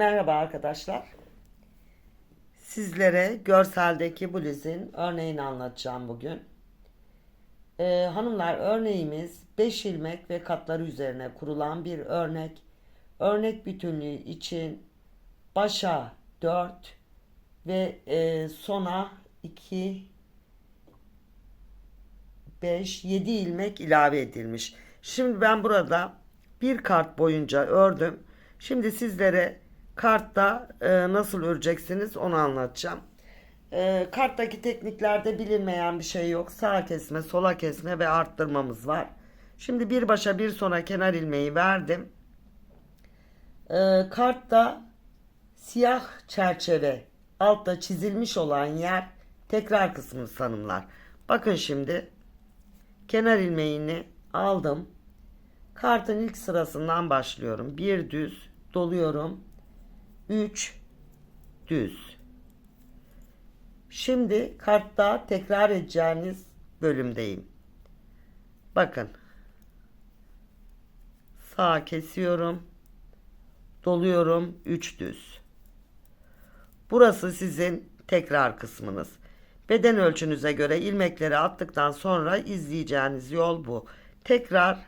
Merhaba arkadaşlar. Sizlere görseldeki bluzun örneğini anlatacağım bugün. Ee, hanımlar örneğimiz 5 ilmek ve katları üzerine kurulan bir örnek. Örnek bütünlüğü için başa 4 ve e, sona 2 5 7 ilmek ilave edilmiş. Şimdi ben burada bir kart boyunca ördüm. Şimdi sizlere kartta e, nasıl öreceksiniz onu anlatacağım. E, karttaki tekniklerde bilinmeyen bir şey yok. Sağa kesme, sola kesme ve arttırmamız var. Şimdi bir başa bir sona kenar ilmeği verdim. E, kartta siyah çerçeve altta çizilmiş olan yer tekrar kısmı sanımlar. Bakın şimdi kenar ilmeğini aldım. Kartın ilk sırasından başlıyorum. Bir düz doluyorum. 3 düz. Şimdi kartta tekrar edeceğiniz bölümdeyim. Bakın. Sağ kesiyorum. Doluyorum 3 düz. Burası sizin tekrar kısmınız. Beden ölçünüze göre ilmekleri attıktan sonra izleyeceğiniz yol bu. Tekrar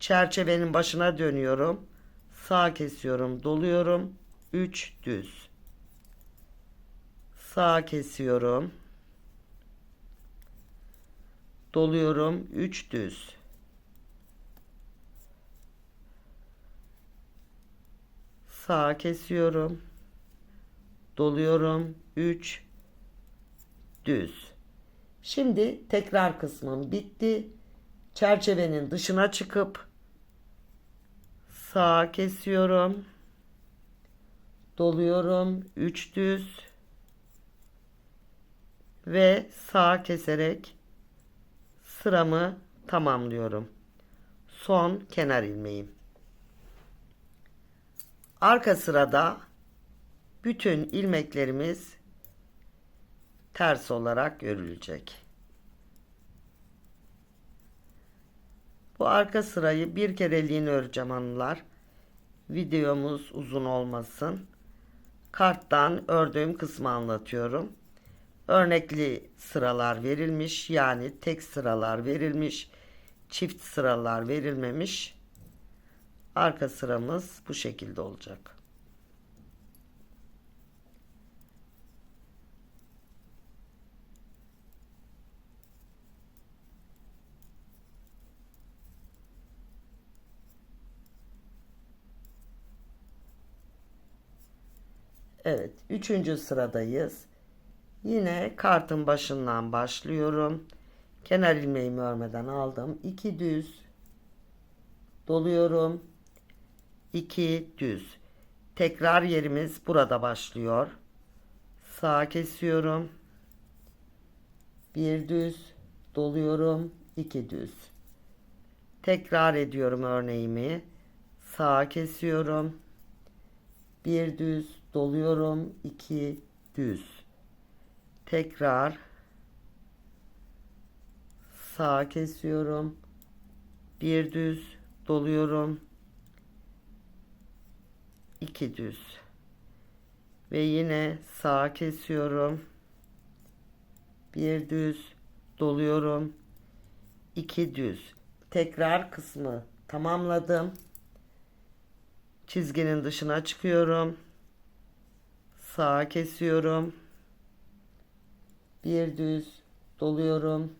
çerçevenin başına dönüyorum. Sağ kesiyorum, doluyorum. 3 düz. Sağ kesiyorum. Doluyorum 3 düz. Sağ kesiyorum. Doluyorum 3 düz. Şimdi tekrar kısmım bitti. Çerçevenin dışına çıkıp sağ kesiyorum. Doluyorum 3 düz ve sağ keserek sıramı tamamlıyorum. Son kenar ilmeğim. Arka sırada bütün ilmeklerimiz ters olarak örülecek. Bu arka sırayı bir kereliğine öreceğim hanımlar. Videomuz uzun olmasın. Karttan ördüğüm kısmı anlatıyorum. Örnekli sıralar verilmiş yani tek sıralar verilmiş. Çift sıralar verilmemiş. Arka sıramız bu şekilde olacak. Evet, üçüncü sıradayız. Yine kartın başından başlıyorum. Kenar ilmeğimi örmeden aldım. 2 düz doluyorum. 2 düz. Tekrar yerimiz burada başlıyor. Sağ kesiyorum. Bir düz doluyorum. 2 düz. Tekrar ediyorum örneğimi. Sağ kesiyorum. Bir düz doluyorum. 2 düz. Tekrar. Sağ kesiyorum. Bir düz. Doluyorum. İki düz. Ve yine sağ kesiyorum. Bir düz. Doluyorum. İki düz. Tekrar kısmı tamamladım. Çizginin dışına çıkıyorum sağ kesiyorum. Bir düz doluyorum.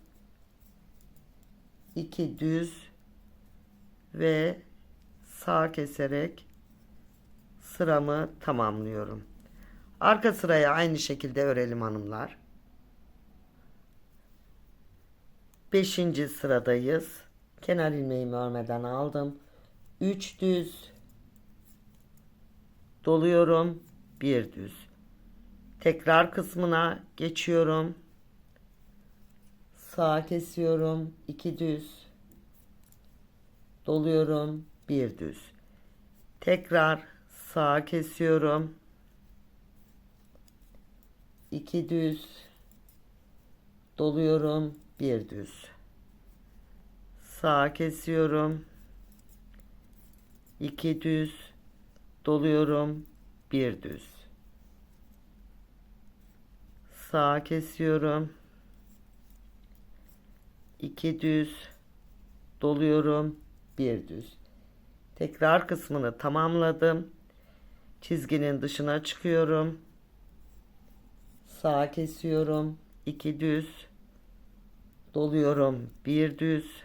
İki düz ve sağ keserek sıramı tamamlıyorum. Arka sıraya aynı şekilde örelim hanımlar. Beşinci sıradayız. Kenar ilmeğimi örmeden aldım. 3 düz doluyorum. Bir düz Tekrar kısmına geçiyorum. Sağ kesiyorum. 2 düz. Doluyorum. Bir düz. Tekrar sağ kesiyorum. 2 düz. Doluyorum. Bir düz. Sağ kesiyorum. 2 düz. Doluyorum. bir düz. Sağa kesiyorum. 2 düz. Doluyorum. Bir düz. Tekrar kısmını tamamladım. Çizginin dışına çıkıyorum. Sağa kesiyorum. 2 düz. Doluyorum. Bir düz.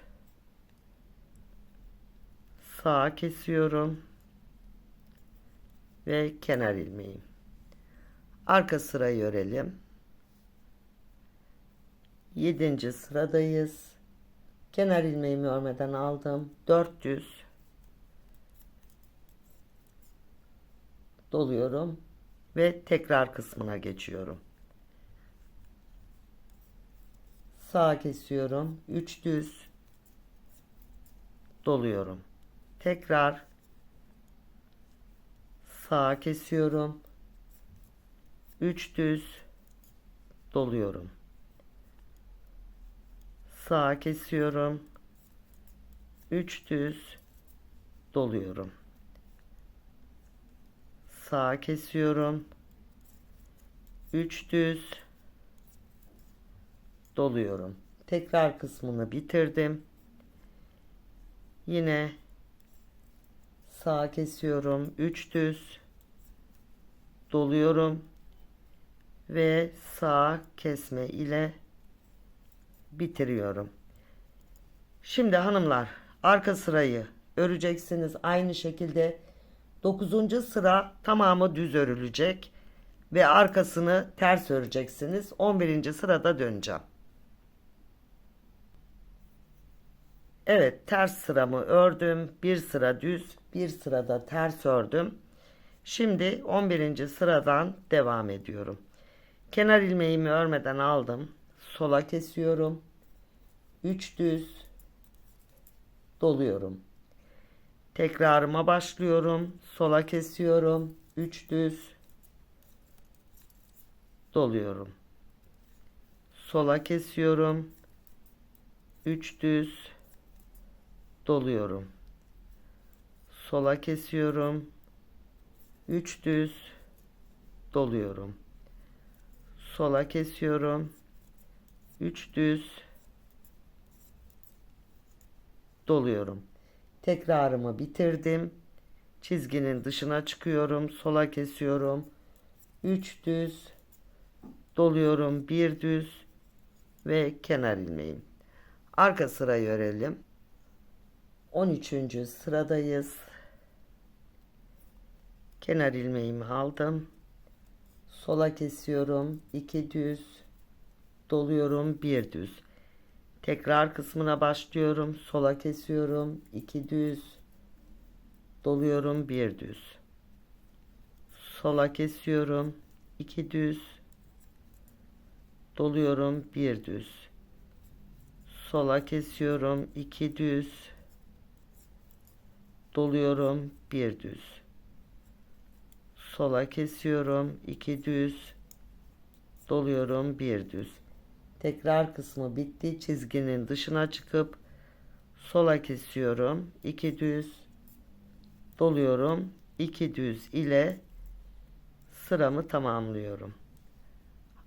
Sağa kesiyorum. Ve kenar ilmeğim. Arka sırayı örelim. 7. sıradayız. Kenar ilmeğimi örmeden aldım. 400 doluyorum ve tekrar kısmına geçiyorum. Sağa kesiyorum. 3 düz doluyorum. Tekrar sağa kesiyorum. 3 düz doluyorum. Sağa kesiyorum. 3 düz doluyorum. Sağa kesiyorum. 3 düz doluyorum. Tekrar kısmını bitirdim. Yine sağa kesiyorum. 3 düz doluyorum ve sağ kesme ile bitiriyorum. Şimdi hanımlar arka sırayı öreceksiniz. Aynı şekilde 9. sıra tamamı düz örülecek ve arkasını ters öreceksiniz. 11. sırada döneceğim. Evet ters sıramı ördüm. Bir sıra düz, bir sırada ters ördüm. Şimdi 11. sıradan devam ediyorum. Kenar ilmeğimi örmeden aldım. Sola kesiyorum. 3 düz doluyorum. Tekrarıma başlıyorum. Sola kesiyorum. 3 düz doluyorum. Sola kesiyorum. 3 düz doluyorum. Sola kesiyorum. 3 düz doluyorum. Sola kesiyorum. 3 düz doluyorum. Tekrarımı bitirdim. Çizginin dışına çıkıyorum. Sola kesiyorum. 3 düz doluyorum. 1 düz ve kenar ilmeğim. Arka sırayı örelim. 13. sıradayız. Kenar ilmeğimi aldım. Sola kesiyorum. 2 düz doluyorum. 1 düz. Tekrar kısmına başlıyorum. Sola kesiyorum. 2 düz. Doluyorum. 1 düz. Sola kesiyorum. 2 düz. Doluyorum. 1 düz. Sola kesiyorum. 2 düz. Doluyorum. 1 düz. Sola kesiyorum. 2 düz. Doluyorum. 1 düz. Tekrar kısmı bitti. Çizginin dışına çıkıp sola kesiyorum. 2 düz doluyorum. 2 düz ile sıramı tamamlıyorum.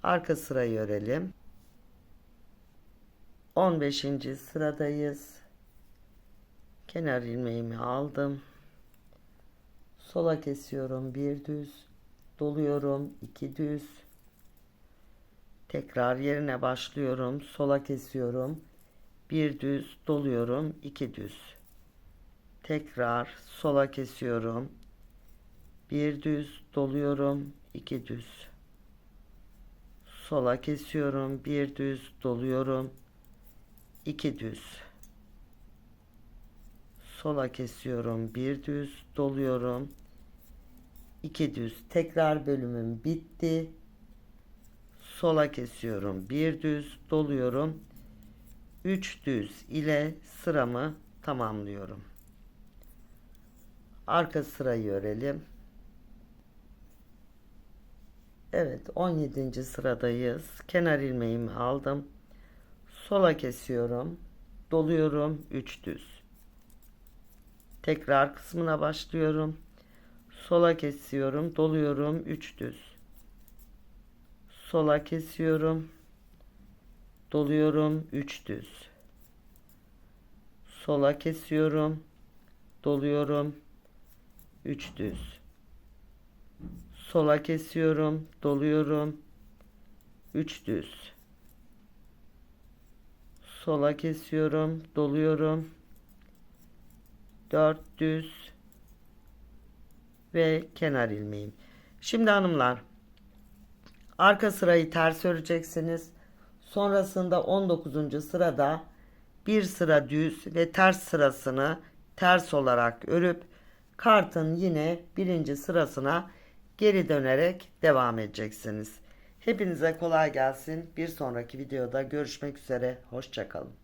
Arka sırayı örelim. 15. sıradayız. Kenar ilmeğimi aldım. Sola kesiyorum. Bir düz doluyorum. 2 düz Tekrar yerine başlıyorum. Sola kesiyorum. Bir düz doluyorum. iki düz. Tekrar sola kesiyorum. Bir düz doluyorum. iki düz. Sola kesiyorum. Bir düz doluyorum. iki düz. Sola kesiyorum. Bir düz doluyorum. iki düz. Tekrar bölümüm bitti sola kesiyorum. Bir düz doluyorum. Üç düz ile sıramı tamamlıyorum. Arka sırayı örelim. Evet 17. sıradayız. Kenar ilmeğimi aldım. Sola kesiyorum. Doluyorum. 3 düz. Tekrar kısmına başlıyorum. sola kesiyorum doluyorum 3 düz sola kesiyorum. Doluyorum 3 düz. Sola kesiyorum. Doluyorum 3 düz. Sola kesiyorum. Doluyorum 3 düz. Sola kesiyorum. Doluyorum 4 düz ve kenar ilmeğim. Şimdi hanımlar arka sırayı ters öreceksiniz sonrasında 19. sırada bir sıra düz ve ters sırasını ters olarak örüp kartın yine birinci sırasına geri dönerek devam edeceksiniz. Hepinize kolay gelsin. Bir sonraki videoda görüşmek üzere. Hoşçakalın.